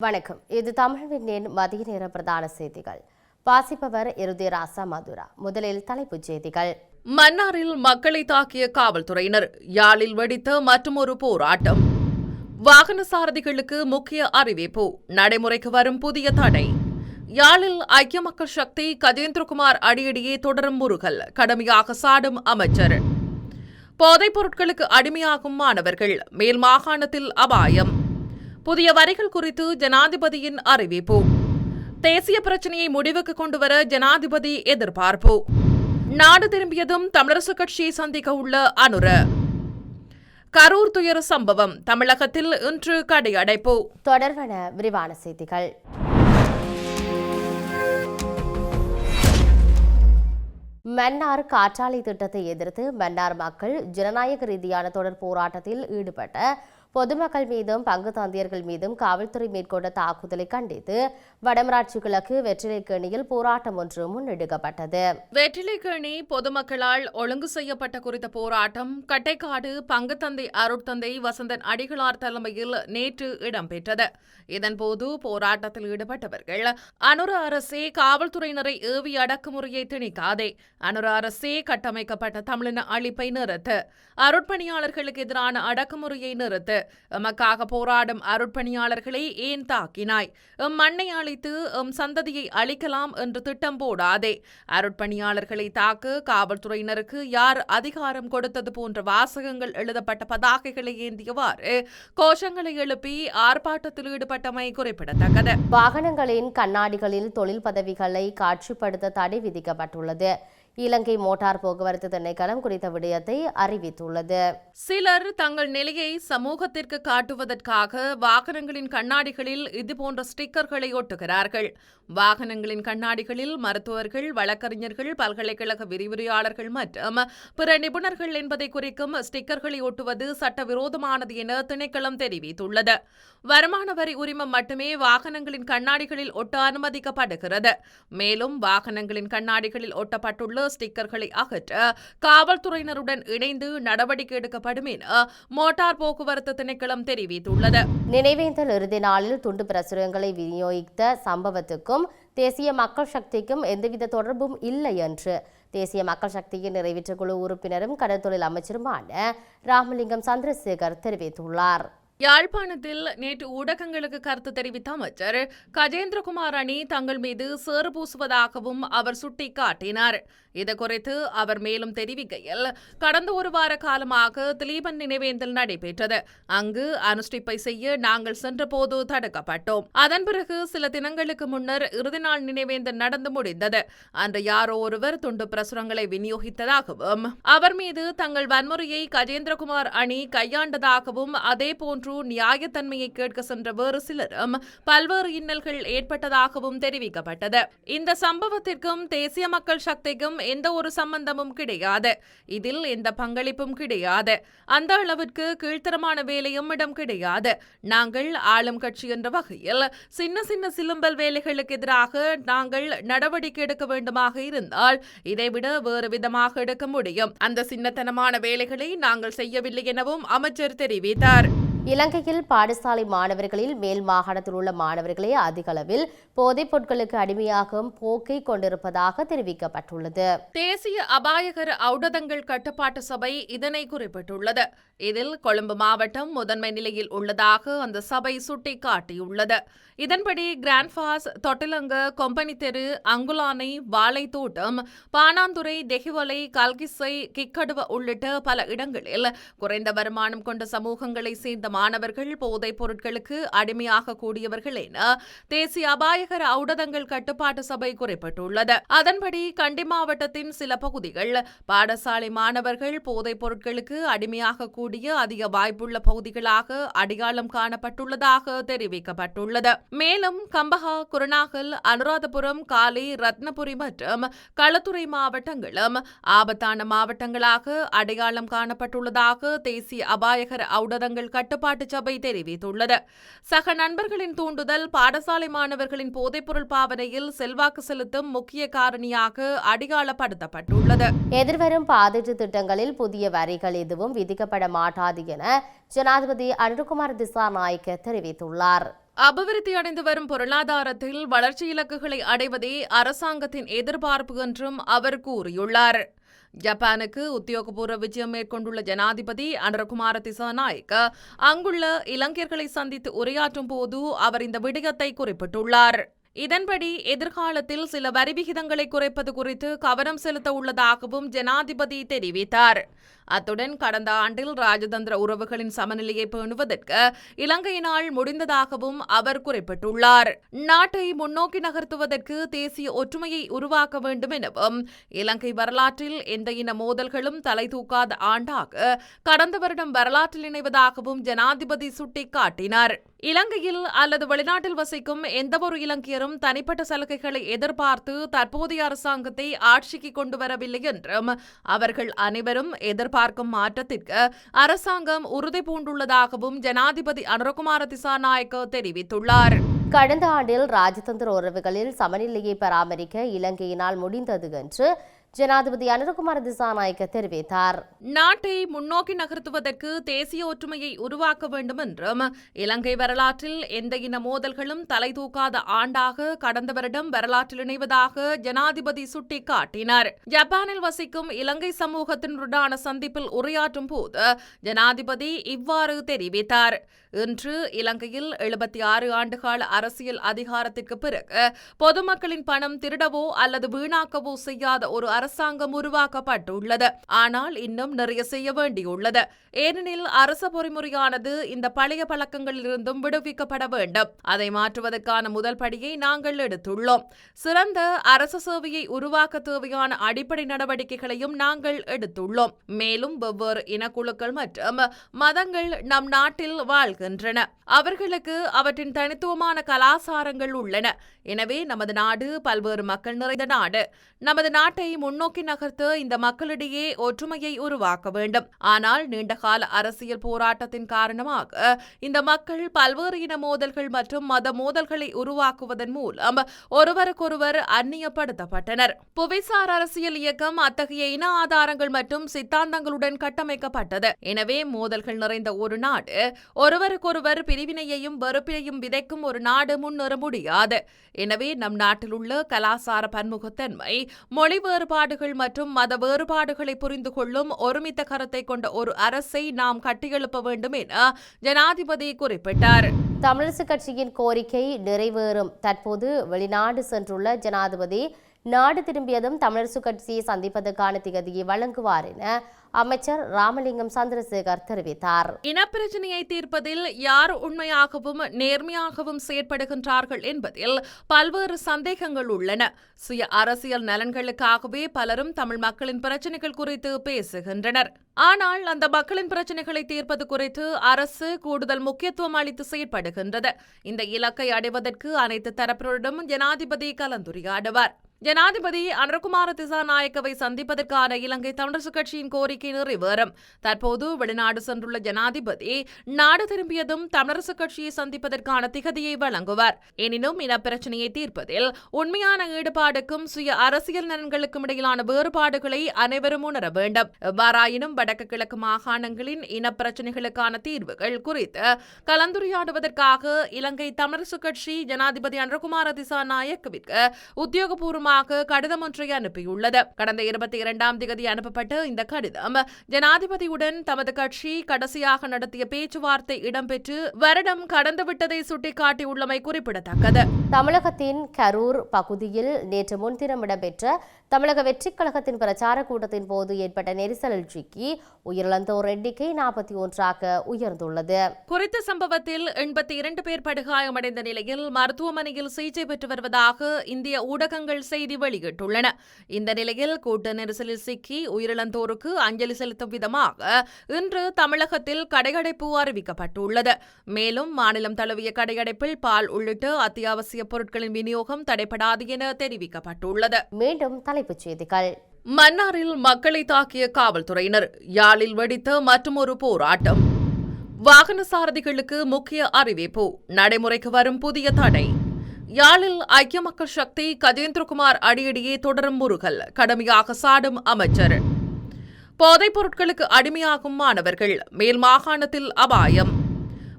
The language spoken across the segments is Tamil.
வணக்கம். இது தமிழ்வின் மதிய நேர பிரதான செய்திகள். வாசிப்பவர் இருதயராசா மதுரா. முதலில் தலைப்புச் செய்திகள். மன்னாரில் மக்களை தாக்கிய காவல்துறையினர் யாழில் வெடித்த மற்றொரு போராட்டம். வாகன சாரதிகளுக்கு முக்கிய அறிவிப்பு. நடைமுறைக்கு வரும் புதிய தடை. யாழில் ஐக்கிய மக்கள் சக்தி கஜேந்திரகுமார் அடியடியே தொடரும் முருகல் கடுமையாக சாடும் அமைச்சர். போதைப் பொருட்களுக்கு அடிமையாகும் மாணவர்கள் மேல் மாகாணத்தில் அபாயம். புதிய வரிகள் குறித்து ஜனாதிபதியின் அறிவிப்பு. தேசிய பிரச்சனையை முடிவுக்கு கொண்டுவர ஜனாதிபதி எதிர்பார்ப்பு. நாடு திரும்பியதும் தமிழரசுக் கட்சியை சந்திக்க உள்ள அனுர. கரூர் துயர சம்பவம் தமிழகத்தில் இன்று கடையடைப்பு. தொடர்பான விரிவான செய்திகள். மன்னார் காற்றாலை திட்டத்தை எதிர்த்து மன்னார் மக்கள் ஜனநாயக ரீதியான தொடர் போராட்டத்தில் ஈடுபட்ட பொதுமக்கள் மீதும் பங்குதாந்தியர்கள் மீதும் காவல்துறை மேற்கொண்ட தாக்குதலை கண்டித்து வடமராட்சி கிழக்கு வெற்றிலைக்கேணியில் போராட்டம் ஒன்று முன்னெடுக்கப்பட்டது. வெற்றிலைக்கேணி பொதுமக்களால் ஒழுங்கு செய்யப்பட்ட குறித்த போராட்டம் கட்டைக்காடு பங்குத்தந்தை அருட்தந்தை வசந்தன் அடிகளார் தலைமையில் நேற்று இடம்பெற்றது. இதன்போது போராட்டத்தில் ஈடுபட்டவர்கள் அனுர அரசே காவல்துறையினரை ஏவி அடக்குமுறையை திணிக்காதே அனுர அரசே கட்டமைக்கப்பட்ட தமிழின அழிப்பை நிறுத்து அருட்பணியாளர்களுக்கு எதிரான அடக்குமுறையை நிறுத்து எமக்காக போராடும் அருட்பணியாளர்களை ஏன் தாக்கினாய்? எம் மண்ணை அழித்து எம் சந்ததியை அழிக்கலாம் என்று திட்டம் போடாதே. அருட்பணியாளர்களை தாக்க காவல்துறையினருக்கு யார் அதிகாரம் கொடுத்தது போன்ற வாசகங்கள் எழுதப்பட்ட பதாகைகளை ஏந்தியவாறு கோஷங்களை எழுப்பி ஆர்ப்பாட்டத்தில் ஈடுபட்டமை குறிப்பிடத்தக்கது. வாகனங்களின் கண்ணாடிகளில் தொழில் பதவிகளை காட்சிப்படுத்த தடை விதிக்கப்பட்டுள்ளது. இலங்கை மோட்டார் போக்குவரத்து திணைக்களம் குறித்த விடயத்தை அறிவித்துள்ளது. சிலர் தங்கள் நிலையை சமூகத்திற்கு காட்டுவதற்காக வாகனங்களின் கண்ணாடிகளில் இதுபோன்ற ஸ்டிக்கர்களை ஒட்டுகிறார்கள். வாகனங்களின் கண்ணாடிகளில் மருத்துவர்கள் வழக்கறிஞர்கள் பல்கலைக்கழக விரிவுரையாளர்கள் மற்றும் பிற நிபுணர்கள் என்பதை குறிக்கும் ஸ்டிக்கர்களை ஒட்டுவது சட்டவிரோதமானது என திணைக்களம் தெரிவித்துள்ளது. வருமான வரி உரிமம் மட்டுமே வாகனங்களின் கண்ணாடிகளில் ஒட்ட அனுமதிக்கப்படுகிறது. மேலும் வாகனங்களின் கண்ணாடிகளில் ஒட்டப்பட்டுள்ள ஸ்டிக்கர்களை அகற்ற காவல்துறையினருடன் இணைந்து நடவடிக்கை எடுக்கப்படும் என மோட்டார் போக்குவரத்து திணைக்களம் தெரிவித்துள்ளது. நினைவேந்தல் இறுதி நாளில் துண்டு பிரசுரங்களை விநியோகித்த சம்பவத்துக்கும் தேசிய மக்கள் சக்திக்கும் எந்தவித தொடர்பும் இல்லை என்று தேசிய மக்கள் சக்தியின் நிறைவேற்றுக்குழு உறுப்பினரும் கடற்தொழில் அமைச்சருமான ராமலிங்கம் சந்திரசேகர் தெரிவித்துள்ளார். யாழ்ப்பாணத்தில் நேற்று ஊடகங்களுக்கு கருத்து தெரிவித்த அமைச்சர் கஜேந்திரகுமார் அணி தங்கள் மீது சேறு பூசுவதாகவும் அவர் சுட்டிக்காட்டினார். இதுகுறித்து அவர் மேலும் தெரிவிக்கையில் கடந்த ஒரு வார காலமாக திலீபன் நினைவேந்தல் நடைபெற்றது. அங்கு அனுஷ்டிப்பை செய்ய நாங்கள் சென்றபோது தடுக்கப்பட்டோம். அதன் பிறகு சில தினங்களுக்கு முன்னர் இறுதி நாள் நினைவேந்தல் நடந்து முடிந்தது. அன்று யாரோ ஒருவர் துண்டு பிரசுரங்களை விநியோகித்ததாகவும் அவர் மீது தங்கள் வன்முறையை கஜேந்திரகுமார் அணி கையாண்டதாகவும் அதே போன்று நியாயத்தன்மையை கேட்க சென்ற வேறு சிலரும் பல்வேறு இன்னல்கள் ஏற்பட்டதாகவும் தெரிவிக்கப்பட்டது. இந்த சம்பவத்திற்கும் தேசிய மக்கள் சக்திக்கும் எந்த ஒரு சம்பந்தமும் கிடையாது. இதில் எந்த பங்களிப்பும் கிடையாது. அந்த அளவிற்கு கீழ்த்தரமான வேலையும் இடம் கிடையாது. நாங்கள் ஆளும் கட்சி என்ற வகையில் சின்ன சின்ன சிலும்பல் வேலைகளுக்கு எதிராக நாங்கள் நடவடிக்கை எடுக்க வேண்டுமாக இருந்தால் இதைவிட வேறு விதமாக எடுக்க முடியும். அந்த சின்னத்தனமான வேலைகளை நாங்கள் செய்யவில்லை எனவும் அமைச்சர் தெரிவித்தார். இலங்கையில் பாடசாலை மாணவர்களில் மேல் மாகாணத்தில் உள்ள மாணவர்களே அதிக அளவில் போதைப் பொருட்களுக்கு அடிமையாகும் போக்கை கொண்டிருப்பதாக தெரிவிக்கப்பட்டுள்ளது. தேசிய அபாயகர ஔடதங்கள் கட்டுப்பாட்டு சபை இதனை குறிப்பிட்டுள்ளது. இதில் கொழும்பு மாவட்டம் முதன்மை நிலையில் உள்ளதாக அந்த சபை சுட்டிக்காட்டியுள்ளது. இதன்படி கிராண்ட்பாஸ் தொட்டிலங்க கொம்பனி தெரு அங்குலானை வாழைத்தோட்டம் பானாந்துறை தெஹிவலை கல்கிசை கிக்கடுவ உள்ளிட்ட பல இடங்களில் குறைந்த வருமானம் கொண்ட சமூகங்களை சேர்ந்த மாணவர்கள் போதைப் பொருட்களுக்கு அடிமையாக கூடியவர்கள் என தேசிய அபாயகர ஊடகங்கள் கட்டுப்பாட்டு சபை குறிப்பிட்டுள்ளது. அதன்படி கண்டி மாவட்டத்தின் சில பகுதிகள் பாடசாலை மாணவர்கள் போதைப் பொருட்களுக்கு அடிமையாக கூடிய அதிக வாய்ப்புள்ள பகுதிகளாக அடையாளம் காணப்பட்டுள்ளதாக தெரிவிக்கப்பட்டுள்ளது. மேலும் கம்பஹா குருநாகல் அனுராதபுரம் காலி ரத்னபுரி மற்றும் களத்துறை மாவட்டங்களும் ஆபத்தான மாவட்டங்களாக அடையாளம் காணப்பட்டுள்ளதாக தேசிய அபாயகர ஊடகங்கள் கட்டுப்பாட்டு சபை தெரிவித்துள்ளது. சக நண்பர்களின் தூண்டுதல் பாடசாலை மாணவர்களின் போதைப்பொருள் பாவனையில் செல்வாக்கு செலுத்தும் முக்கிய காரணியாக அடையாளப்படுத்தப்பட்டுள்ளது. எதிர்வரும் பாதீட்டு திட்டங்களில் புதிய வரிகள் எதுவும் விதிக்கப்பட மாட்டாது என ஜனாதிபதி அனுகுமார் திசாநாயக்க தெரிவித்துள்ளார். அபிவிருத்தி அடைந்து வரும் பொருளாதாரத்தில் வளர்ச்சி இலக்குகளை அடைவதே அரசாங்கத்தின் எதிர்பார்ப்பு என்றும் அவர் கூறியுள்ளார். ஜப்பானுக்கு உத்தியோகபூர்வ விஜயம் மேற்கொண்டுள்ள ஜனாதிபதி அனுரகுமார திசாநாயக்க அங்குள்ள இலங்கையர்களை சந்தித்து உரையாற்றும் போது அவர் இந்த விடயத்தை குறிப்பிட்டுள்ளார். இதன்படி எதிர்காலத்தில் சில வரி விகிதங்களை குறைப்பது குறித்து கவனம் செலுத்த உள்ளதாகவும் ஜனாதிபதி தெரிவித்தார். அத்துடன் கடந்த ஆண்டில் ராஜதந்திர உறவுகளின் சமநிலையை பேணுவதற்கு இலங்கையினால் முடிந்ததாகவும் அவர் குறிப்பிட்டுள்ளார். நாட்டை முன்னோக்கி நகர்த்துவதற்கு தேசிய ஒற்றுமையை உருவாக்க வேண்டும் எனவும் இலங்கை வரலாற்றில் எந்த இன மோதல்களும் தலை தூக்காத ஆண்டாக கடந்த வருடம் வரலாற்றில் இணைவதாகவும் ஜனாதிபதி சுட்டிக்காட்டினார். இலங்கையில் அல்லது வெளிநாட்டில் வசிக்கும் எந்தவொரு இலங்கையரும் தனிப்பட்ட சலுகைகளை எதிர்பார்த்து தற்போதைய அரசாங்கத்தை ஆட்சிக்கு கொண்டு வரவில்லை என்றும் அவர்கள் அனைவரும் பார்க்கும் மாற்றத்திற்கு அரசாங்கம் உறுதி பூண்டுள்ளதாகவும் ஜனாதிபதி அனுரகுமார திசாநாயக்க தெரிவித்துள்ளார். கடந்த ஆண்டில் ராஜதந்திர உறவுகளில் சமநிலையை பராமரிக்க இலங்கையினால் முடிந்தது என்று ஜனாதிபதி அனுரகுமார் திசாநாயக்க தெரிவித்தார். நாட்டை முன்னோக்கி நகர்த்துவதற்கு தேசிய ஒற்றுமையை உருவாக்க வேண்டும் என்றும் இலங்கை வரலாற்றில் எந்த இன மோதல்களும் தலை தூக்காத ஆண்டாக கடந்த வருடம் வரலாற்றில் இணைவதாக ஜனாதிபதி சுட்டிக்காட்டினார். ஜப்பானில் வசிக்கும் இலங்கை சமூகத்தினருடான சந்திப்பில் உரையாற்றும் போது ஜனாதிபதி இவ்வாறு தெரிவித்தார். இன்று இலங்கையில் எழுபத்தி ஆறு ஆண்டுகால அரசியல் அதிகாரத்திற்கு பிறகு பொதுமக்களின் பணம் திருடவோ அல்லது வீணாக்கவோ செய்யாத ஒரு அரசாங்கம் உருவாக்கப்பட்டுள்ளது. ஆனால் இன்னும் நிறைய செய்ய வேண்டியுள்ளது. ஏனெனில் அரச பொறிமுறையானது இந்த பழைய பழக்கங்களிலிருந்தும் விடுவிக்கப்பட வேண்டும். அதை மாற்றுவதற்கான முதல் படியை நாங்கள் எடுத்துள்ளோம். சிறந்த அரச சேவையை உருவாக்க தேவையான அடிப்படை நடவடிக்கைகளையும் நாங்கள் எடுத்துள்ளோம். மேலும் வெவ்வேறு இனக்குழுக்கள் மற்றும் மதங்கள் நம் நாட்டில் வாழ்கின்றன அவர்களுக்கு அவற்றின் தனித்துவமான கலாசாரங்கள் உள்ளன. எனவே நமது நாடு பல்வேறு மக்கள் நிறைந்த நாடு. நமது நாட்டை முன்னோக்கி நகர்த்த இந்த மக்களிடையே ஒற்றுமையை உருவாக்க வேண்டும். ஆனால் நீண்டகால அரசியல் போராட்டத்தின் காரணமாக இந்த மக்கள் பல்வேறு இன மோதல்கள் மற்றும் மத மோதல்களை உருவாக்குவதன் மூலம் ஒருவருக்கொருவர் அந்நியப்படுத்தப்பட்டனர். புவிசார் அரசியல் இயக்கம் அத்தகைய இன ஆதாரங்கள் மற்றும் சித்தாந்தங்களுடன் கட்டமைக்கப்பட்டது. எனவே மோதல்கள் நிறைந்த ஒரு நாடு ஒருவருக்கொருவர் பிரிவினையையும் வெறுப்பினையும் விதைக்கும் ஒரு நாடு முன்னேற முடியாது. எனவே நம் நாட்டில் உள்ள கலாசார பன்முகத்தன்மை மொழி வேறுபாடுகள் மற்றும் மத வேறுபாடுகளை புரிந்து கொள்ளும் ஒருமித்த கருத்தை கொண்ட ஒரு அரசை நாம் கட்டியெழுப்ப வேண்டும் என ஜனாதிபதி குறிப்பிட்டார். தமிழரசு கட்சியின் கோரிக்கை நிறைவேறும். தற்போது வெளிநாடு சென்றுள்ள ஜனாதிபதி நாடு திரும்பியதும் தமிழரசு கட்சியை சந்திப்பதற்கான திகதியை வழங்குவார் என அமைச்சர் ராமலிங்கம் சந்திரசேகர் தெரிவித்தார். இனப்பிரச்சனையை தீர்ப்பதில் யார் உண்மையாகவும் நேர்மையாகவும் செயற்படுகின்றார்கள் என்பதில் பல்வேறு சந்தேகங்கள் உள்ளன. சுய அரசியல் நலன்களுக்காகவே பலரும் தமிழ் மக்களின் பிரச்சனைகள் குறித்து பேசுகின்றனர். ஆனால் அந்த மக்களின் பிரச்சனைகளை தீர்ப்பது குறித்து அரசு கூடுதல் முக்கியத்துவம் அளித்து செயற்படுகின்றது. இந்த இலக்கை அடைவதற்கு அனைத்து தரப்பினரிடமும் ஜனாதிபதி கலந்துரையாடுவார். ஜனாதிபதி அனுரகுமார திசாநாயக்கவை சந்திப்பதற்கான இலங்கை தமிழரசுக் கட்சியின் கோரிக்கை நிறைவேறும். தற்போது வெளிநாடு சென்றுள்ள ஜனாதிபதி நாடு திரும்பியதும் தமிழரசுக் கட்சியை சந்திப்பதற்கான திகதியை வழங்குவார். எனினும் இனப்பிரச்சனையை தீர்ப்பதில் உண்மையான ஈடுபாடுக்கும் சுய அரசியல் நலன்களுக்கும் இடையிலான வேறுபாடுகளை அனைவரும் உணர வேண்டும். எவ்வாறாயினும் வடக்கு கிழக்கு மாகாணங்களின் இனப்பிரச்சனைகளுக்கான தீர்வுகள் குறித்து கலந்துரையாடுவதற்காக இலங்கை தமிழரசுக் கட்சி ஜனாதிபதி அனுரகுமார திசாநாயக்கவிற்கு உத்தியோகபூர்வ மூலமாக கடிதம் ஒன்றை அனுப்பியுள்ளது. கடந்த இருபத்தி இரண்டாம் தேதி அனுப்பப்பட்ட இந்த கடிதம் ஜனாதிபதியுடன் தமது கட்சி கடைசியாக நடத்திய பேச்சுவார்த்தை இடம்பெற்று வருடம் கடந்துவிட்டதை சுட்டிக்காட்டியுள்ளமை குறிப்பிடத்தக்கது. தமிழகத்தின் கரூர் பகுதியில் நேற்று முன்தினம் இடம்பெற்ற தமிழக வெற்றிக் கழகத்தின் பிரச்சார கூட்டத்தின் போது ஏற்பட்ட நெரிசலில் சிக்கி உயிரிழந்தோர் எண்ணிக்கை நாற்பத்தி ஒன்றாக உயர்ந்துள்ளது. குறித்த சம்பவத்தில் எண்பத்தி இரண்டு பேர் படுகாயமடைந்த நிலையில் மருத்துவமனையில் சிகிச்சை பெற்று வருவதாக இந்திய ஊடகங்கள் செய்தி வெளியிட்டுள்ளன. இந்த நிலையில் கூட்ட நெரிசலில் சிக்கி உயிரிழந்தோருக்கு அஞ்சலி செலுத்தும் விதமாக இன்று தமிழகத்தில் கடையடைப்பு அறிவிக்கப்பட்டுள்ளது. மேலும் மாநிலம் தழுவிய கடையடைப்பில் பால் உள்ளிட்ட அத்தியாவசிய பொருட்களின் விநியோகம் தடைபடாது என தெரிவிக்கப்பட்டுள்ளது. மீண்டும் தலைப்புச் செய்திகள். மன்னாரில் மக்களை தாக்கிய காவல்துறையினர் யாழில் வெடித்த மற்றொரு போராட்டம். வாகன சாரதிகளுக்கு முக்கிய அறிவிப்பு நடைமுறைக்கு வரும் புதிய தடை. யாழில் ஐக்கிய மக்கள் சக்தி கஜேந்திரகுமார் அடியடியே தொடரும் முருகல். கடுமையாக சாடும் அமைச்சர். போதைப் பொருட்களுக்கு அடிமையாகும் மாணவர்கள். மேல் மாகாணத்தில் அபாயம்.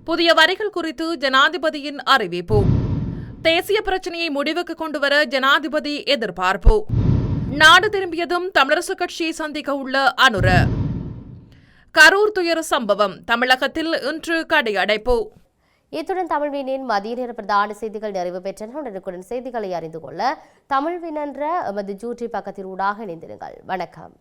புதிய வரிகள் குறித்து ஜனாதிபதியின் அறிவிப்பு. தேசிய பிரச்சனையை முடிவுக்கு கொண்டுவர ஜனாதிபதி எதிர்பார்ப்பு. நாடு திரும்பியதும் தமிழரசுக் கட்சியை சந்திக்க உள்ள அனுர. கரூர் துயர சம்பவம் தமிழகத்தில் இன்று கடையடைப்பு. இத்துடன் தமிழ்வினின் மதிய நேர பிரதான செய்திகள் நிறைவு பெற்றன உடனுக்குடன் செய்திகளை அறிந்து கொள்ள தமிழ்வின் என்ற எமது ஜூட்டி பக்கத்தில் ஊடாக இணைந்திருங்கள். வணக்கம்.